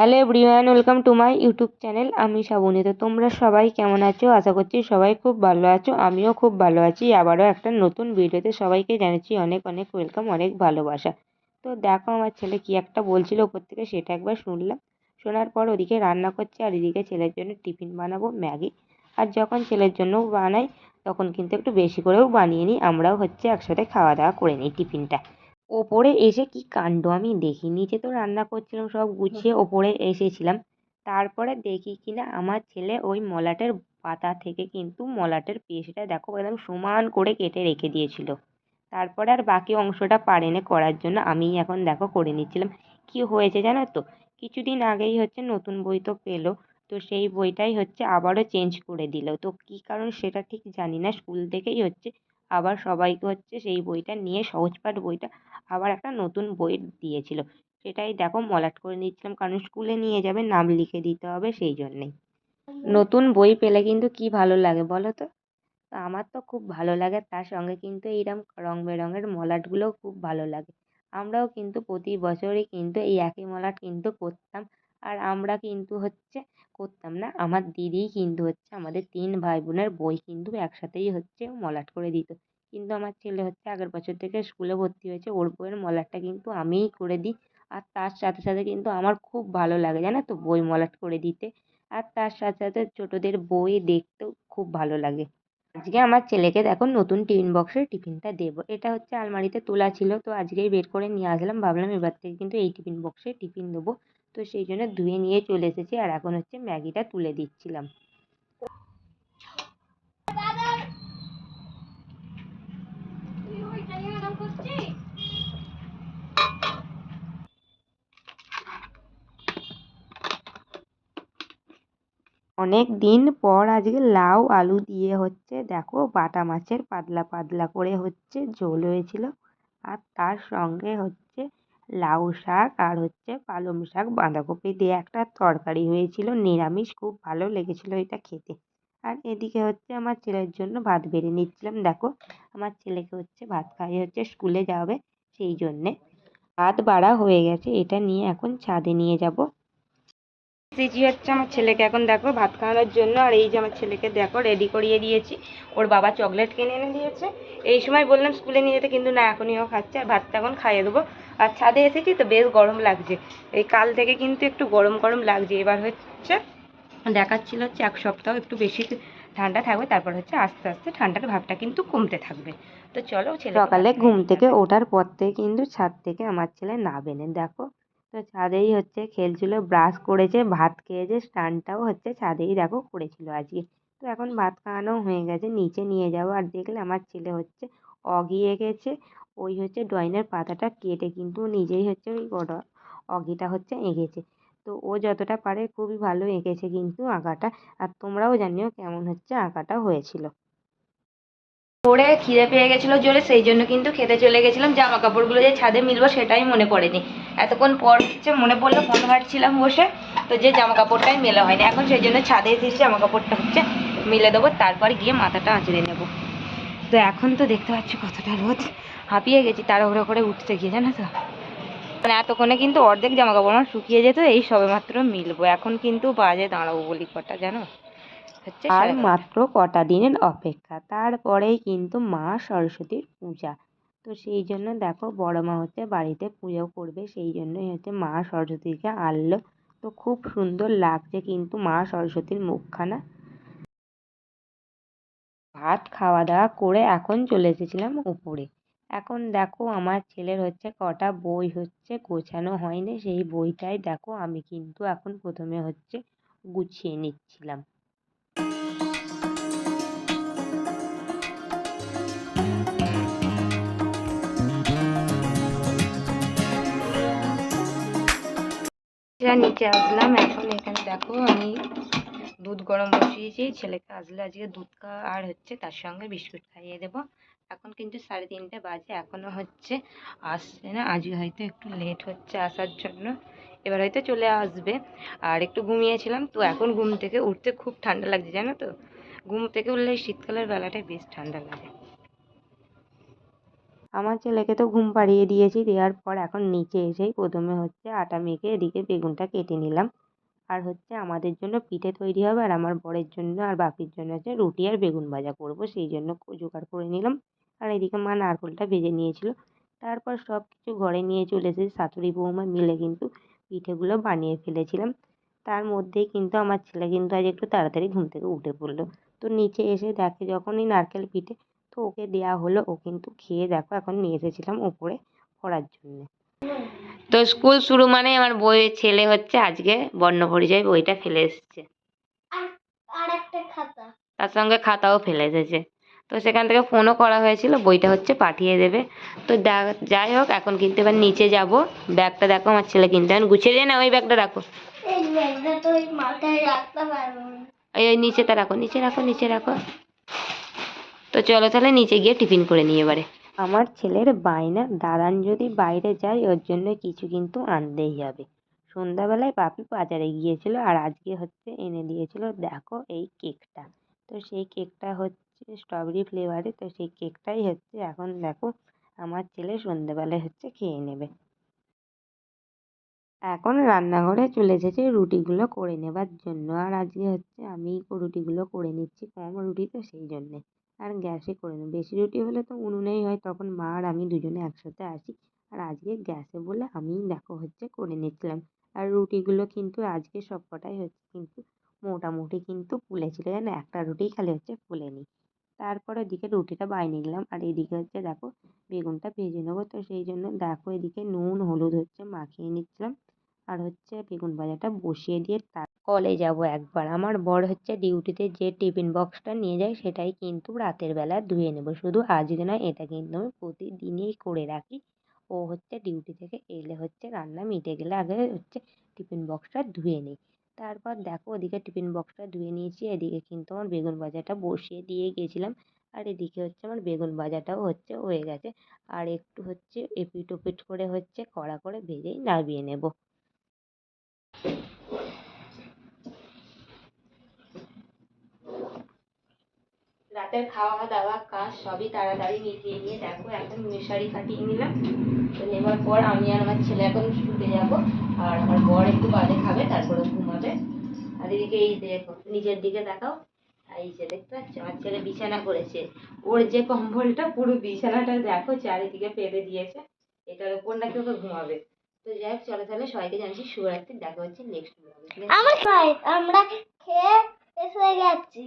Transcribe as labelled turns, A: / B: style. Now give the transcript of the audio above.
A: Hello everyone, welcome to my YouTube channel, আমি শ্রাবণী তো তোমরা সবাই কেমন আছো? আশা করছি সবাই খুব ভালো আছো, আমিও খুব ভালো আছি। আবারও একটা নতুন ভিডিওতে সবাইকে জানাচ্ছি অনেক অনেক ওয়েলকাম, অনেক ভালোবাসা। তো দেখো আমার ছেলে কি একটা বলছিল ওপর থেকে, সেটা একবার শুনলাম। শোনার পর ওদিকে রান্না করছে আর এদিকে ছেলের জন্য টিফিন বানাবো, ম্যাগি। আর যখন ছেলের জন্য বানাই, তখন কিন্তু একটু বেশি করেও বানিয়ে নিই, আমরাও হচ্ছে একসাথে খাওয়া দাওয়া করে নিই টিফিনটা। ওপরে এসে কি কাণ্ড? আমি দেখি নিচে তো রান্না করছিলাম, সব গুছিয়ে ওপরে এসেছিলাম। তারপরে দেখি কি না, আমার ছেলে ওই মলাটের পাতা থেকে কিন্তু মলাটের পেস্টটা দেখো একদম সমান করে কেটে রেখে দিয়েছিল। তারপরে আর বাকি অংশটা পারেনি করার জন্য আমিই এখন দেখো করে নিচ্ছিলাম। কি হয়েছে জানো তো? কিছুদিন আগেই হচ্ছে নতুন বই তো পেল, তো সেই বইটাই হচ্ছে আবারও চেঞ্জ করে দিল। তো কী কারণ সেটা ঠিক জানি না, স্কুল থেকেই হচ্ছে আবার সবাইকে হচ্ছে সেই বইটা নিয়ে সহজপাঠ বইটা আবার একটা নতুন বই দিয়েছিল। সেটাই দেখো মলাট করে নিচ্ছিলাম কারণ স্কুলে নিয়ে যাবে, নাম লিখে দিতে হবে সেই জন্যেই নতুন বই পেলে কিন্তু কি ভালো লাগে বলো তো? আমার তো খুব ভালো লাগে, তার সঙ্গে কিন্তু এইরকম রং বেরঙের মলাটগুলোও খুব ভালো লাগে। আমরাও কিন্তু প্রতি বছরই কিন্তু এই একই মলাট কিন্তু করতাম আর আমরা কিন্তু হচ্ছে করতাম না। আমার দিদিই কিন্তু হচ্ছে আমাদের তিন ভাই বোনের বই কিন্তু একসাথেই হচ্ছে মলাট করে দিত। কিন্তু আমার ছেলে হচ্ছে আগের বছর থেকে স্কুলে ভর্তি হয়েছে, ওর বইয়ের মলাটটা কিন্তু আমিই করে দিই। আর তার সাথে সাথে কিন্তু আমার খুব ভালো লাগে, জানো তো, বই মলাট করে দিতে। আর তার সাথে সাথে ছোটোদের বই দেখতেও খুব ভালো লাগে। আজকে আমার ছেলেকে দেখো নতুন টিফিন বক্সের টিফিনটা দেবো। এটা হচ্ছে আলমারিতে তোলা ছিল, তো আজকেই বের করে নিয়ে আসলাম। ভাবলাম এবার থেকে কিন্তু এই টিফিন বক্সে টিফিন দেবো। তো সেই জন্য ধুয়ে নিয়ে চলে এসেছি আর এখন হচ্ছে ম্যাগিটা তুলে দিচ্ছিলাম। অনেক দিন পর আজকে লাউ আলু দিয়ে হচ্ছে, দেখো বাটা মাছের পাতলা পাতলা করে হচ্ছে ঝোল হয়েছিল। আর তার সঙ্গে হচ্ছে লাউ শাক আর হচ্ছে পালং শাক, বাঁধাকপি দিয়ে একটা তরকারি হয়েছিল। নিরামিষ, খুব ভালো লেগেছিল এটা খেতে। আর এদিকে হচ্ছে আমার ছেলের জন্য ভাত বেড়ে নিচ্ছিলাম। দেখো, আমার ছেলেকে হচ্ছে ভাত খাইয়ে হচ্ছে স্কুলে যাবে সেই জন্যে। ভাত বাড়া হয়ে গেছে, এটা নিয়ে এখন ছাদে নিয়ে যাব। সিজি হচ্ছে আমার ছেলেকে। এখন দেখো ভাত খাওয়ানোর জন্য আর এই যে আমার ছেলেকে দেখো রেডি করিয়ে দিয়েছি। ওর বাবা চকলেট কিনে এনে দিয়েছে। এই সময় বললাম স্কুলে নিয়ে যেতে কিন্তু না এখনই ও খাচ্ছে। আর ভাতটা এখন খাইয়ে দেবো। আর ছাদে এসেছি তো বেশ গরম লাগছে। এই কাল থেকে কিন্তু একটু গরম গরম লাগছে। এবার হচ্ছে দেখাচ্ছিল হচ্ছে এক সপ্তাহ একটু বেশি ঠান্ডা থাকবে তারপর হচ্ছে আস্তে আস্তে ঠান্ডার ভাবটা কিন্তু কমতে থাকবে। তো চলো ছেলে সকালে ঘুম থেকে ওঠার পর থেকে কিন্তু ছাদ থেকে আমার ছেলে নাবেনে দেখো তো ছাদেই হচ্ছে খেলছিল, ব্রাশ করেছে, ভাত খেয়েছে, স্নানটাও হচ্ছে ছাদেই দেখো করেছিল আজকে। তো এখন ভাত খাওয়ানো হয়ে গেছে, নিচে নিয়ে যাব আর দেখলে আমার ছেলে হচ্ছে অগি এঁকেছে ওই হচ্ছে ড্রয়িংয়ের পাতাটা কেটে কিন্তু নিজেই হচ্ছে ওই অগিটা হচ্ছে এঁকেছে। তো ও যতটা পারে খুবই ভালো এঁকেছে কিন্তু আঁকাটা। আর তোমরাও জানিও কেমন হচ্ছে আঁকাটা হয়েছিল। পরে খিদে পেয়ে গেছিল জোরে, সেই জন্য কিন্তু খেতে চলে গেছিলাম। জামা কাপড়গুলো যে ছাদে মিলবো সেটাই মনে পড়েনি। এতক্ষণ পর হচ্ছে মনে পড়ল, ফোন ঘাটছিলাম বসে, তো যে জামা কাপড়টাই মেলা হয়নি। এখন সেই জন্য ছাদে এসেছি জামা কাপড়টা হচ্ছে মিলে দেবো, তারপর গিয়ে মাথাটা আঁচড়ে নেব। তো এখন তো দেখতে পাচ্ছি কতটা রোদ। হাঁপিয়ে গেছি, তাড়াহুড়ো করে উঠতে গিয়ে, জানো তো। মানে এতক্ষণে কিন্তু অর্ধেক জামা কাপড় আমার শুকিয়ে যেত, এই সবে মাত্র মিলবো। এখন কিন্তু বাজে দাঁড়াবো বলি কটা, জানো? হচ্ছে আর মাত্র কটা দিনের অপেক্ষা তারপরেই কিন্তু মা সরস্বতীর পূজা। তো সেই জন্য দেখো বড় মা হচ্ছে বাড়িতে পুজো করবে সেই জন্যই হচ্ছে মা সরস্বতীকে আনলো। তো খুব সুন্দর লাগছে কিন্তু মা সরস্বতীর মুখখানা। ভাত খাওয়া দাওয়া করে এখন চলে এসেছিলাম উপরে। এখন দেখো আমার ছেলের হচ্ছে কটা বই হচ্ছে গোছানো হয়নি। সেই বইটাই দেখো আমি কিন্তু এখন প্রথমে হচ্ছে গুছিয়ে নিচ্ছিলাম। নিচে আসলাম। এখন এখানে দেখো, আমি দুধ গরম বসিয়েছি। ছেলেকে আসলে আজকে দুধ খাওয়া আর হচ্ছে তার সঙ্গে বিস্কুট খাইয়ে দেবো। এখন কিন্তু সাড়ে তিনটে বাজে এখনও হচ্ছে আসছে না। আজকে হয়তো একটু লেট হচ্ছে আসার জন্য। এবার হয়তো চলে আসবে। আর একটু ঘুমিয়েছিলাম, তো এখন ঘুম থেকে উঠতে খুব ঠান্ডা লাগছে, জানো তো? ঘুম থেকে উঠলে শীতকালের বেলাটায় বেশ ঠান্ডা লাগে। আমার ছেলেকে তো ঘুম পাড়িয়ে দিয়েছি, দেওয়ার পর এখন নিচে এসেই প্রথমে হচ্ছে আটা মেখে এদিকে বেগুনটা কেটে নিলাম। আর হচ্ছে আমাদের জন্য পিঠে তৈরি হবে আর আমার বরের জন্য আর বাপির জন্য হচ্ছে রুটি আর বেগুন ভাজা করব, সেই জন্য জোগাড় করে নিলাম। আর এদিকে মা নারকেলটা ভেজে নিয়েছিল। তারপর সব কিছু ঘরে নিয়ে চলে এসেছি, শাশুড়ি বৌমা মিলে কিন্তু পিঠেগুলো বানিয়ে ফেলেছিলাম। তার মধ্যেই কিন্তু আমার ছেলে কিন্তু আজ একটু তাড়াতাড়ি ঘুম থেকে উঠে পড়ল। তো নিচে এসে দেখে যখনই নারকেল পিঠে তো ওকে দেওয়া হলো। ও কিন্তু খেয়ে দেখো এখন নিয়ে এসেছিলাম ওপরে পড়ার জন্য। তো স্কুল শুরু মানে আমার বইয়ের ছেলে হচ্ছে আজকে বর্ণ পরিচয় বইটা ফেলে এসেছে।
B: আর আর একটা খাতা।
A: তার সঙ্গে খাতাও ফেলে এসেছে। তো সেখান থেকে ফোনও করা হয়েছিল বইটা হচ্ছে পাঠিয়ে দেবে। তো যাই হোক এখন কিন্তু এবার নিচে যাব। ব্যাগটা দেখো আমার ছেলে কিনতে এখন গুছিয়ে দিয়ে না ওই ব্যাগটা রাখো।
B: এই ওই
A: নিচেটা রাখো নিচে রাখো নিচে রাখো। তো চলো তাহলে নিচে গিয়ে টিফিন করে নিয়ে এবারে। আমার ছেলের বায়না, দাদান যদি বাইরে যায়, ওর জন্য কিছু কিন্তু আনতেই হবে। সন্ধ্যাবেলায় পাপি বাজারে গিয়েছিল আর আজকে হচ্ছে এনে দিয়েছিল, দেখো এই কেকটা। তো সেই কেকটা হচ্ছে স্ট্রবেরি ফ্লেভারে তো সেই কেকটাই হচ্ছে এখন দেখো আমার ছেলে সন্ধ্যাবেলায় হচ্ছে খেয়ে নেবে। এখন রান্নাঘরে চলে এসেছে রুটিগুলো করে নেবার জন্য। আর আজকে হচ্ছে আমি রুটিগুলো করে নিচ্ছি, কম রুটি তো সেই জন্যে। আর গ্যাসে করে নেব। বেশি রুটি হলে তো উনুনেই হয়, তখন মা আর আমি দুজনে একসাথে আসি। আর আজকে গ্যাসে বলে আমিই দেখো হচ্ছে করে নিচ্ছিলাম। আর রুটিগুলো কিন্তু আজকে সব কটাই হচ্ছে কিন্তু মোটামুটি কিন্তু ফুলেছিল। জানো একটা রুটি খালি হচ্ছে ফুলেনি। তারপর ওদিকে রুটিটা বাইয়ে নিলাম। আর এদিকে হচ্ছে দেখো বেগুনটা ভেজে নেব। তো সেই জন্য দেখো এদিকে নুন, হলুদ হচ্ছে মাখিয়ে নিচ্ছিলাম। আর হচ্ছে বেগুন ভাজাটা বসিয়ে দিয়ে তার কলে যাব একবার। আমার বর হচ্ছে ডিউটিতে যে টিফিন বক্সটা নিয়ে যায় সেটাই কিন্তু রাতের বেলা ধুয়ে নেব। শুধু আজকে নয়, এটা কিন্তু আমি প্রতিদিনই করে রাখি। ও হচ্ছে ডিউটি থেকে এলে হচ্ছে রান্না মিটে গেলে আগে হচ্ছে টিফিন বক্সটা ধুয়ে নিই। তারপর দেখো ওদিকে টিফিন বক্সটা ধুয়ে নিয়েছি, এদিকে কিন্তু আমার বেগুন ভাজাটা বসিয়ে দিয়ে গেছিলাম। আর এদিকে হচ্ছে আমার বেগুন ভাজাটাও হচ্ছে হয়ে গেছে। আর একটু হচ্ছে এপিট ওপিট করে হচ্ছে কড়া করে ভেজেই নামিয়ে নেব। রাতের খাওয়া দাওয়া কাজ সবই তাড়াতাড়ি মিটিয়ে নিয়ে দেখো, এখন মশারি কাটিয়ে নিলাম। তো নেবার পর আমি আর আমার ছেলে এখন শুতে যাব, আর আমার বর একটু বাদে খাবে, তারপরে ঘুমাবে। আর এদিকে এই দেখো নিচের দিকে দেখাও এই যে দেখতে পাচ্ছ, আমার ছেলে বিছানা করেছে। ওর যে কম্বলটা, পুরো বিছানাটা দেখো, চারিদিকে পেতে দিয়েছে। এটার উপর নাকি ওকে ঘুমাবে। তো যাই হোক, চলো তাহলে সবাইকে জানছি শুভরাত্রি, দেখা হচ্ছে নেক্সট
B: আমরা খেয়ে এসে গেছি।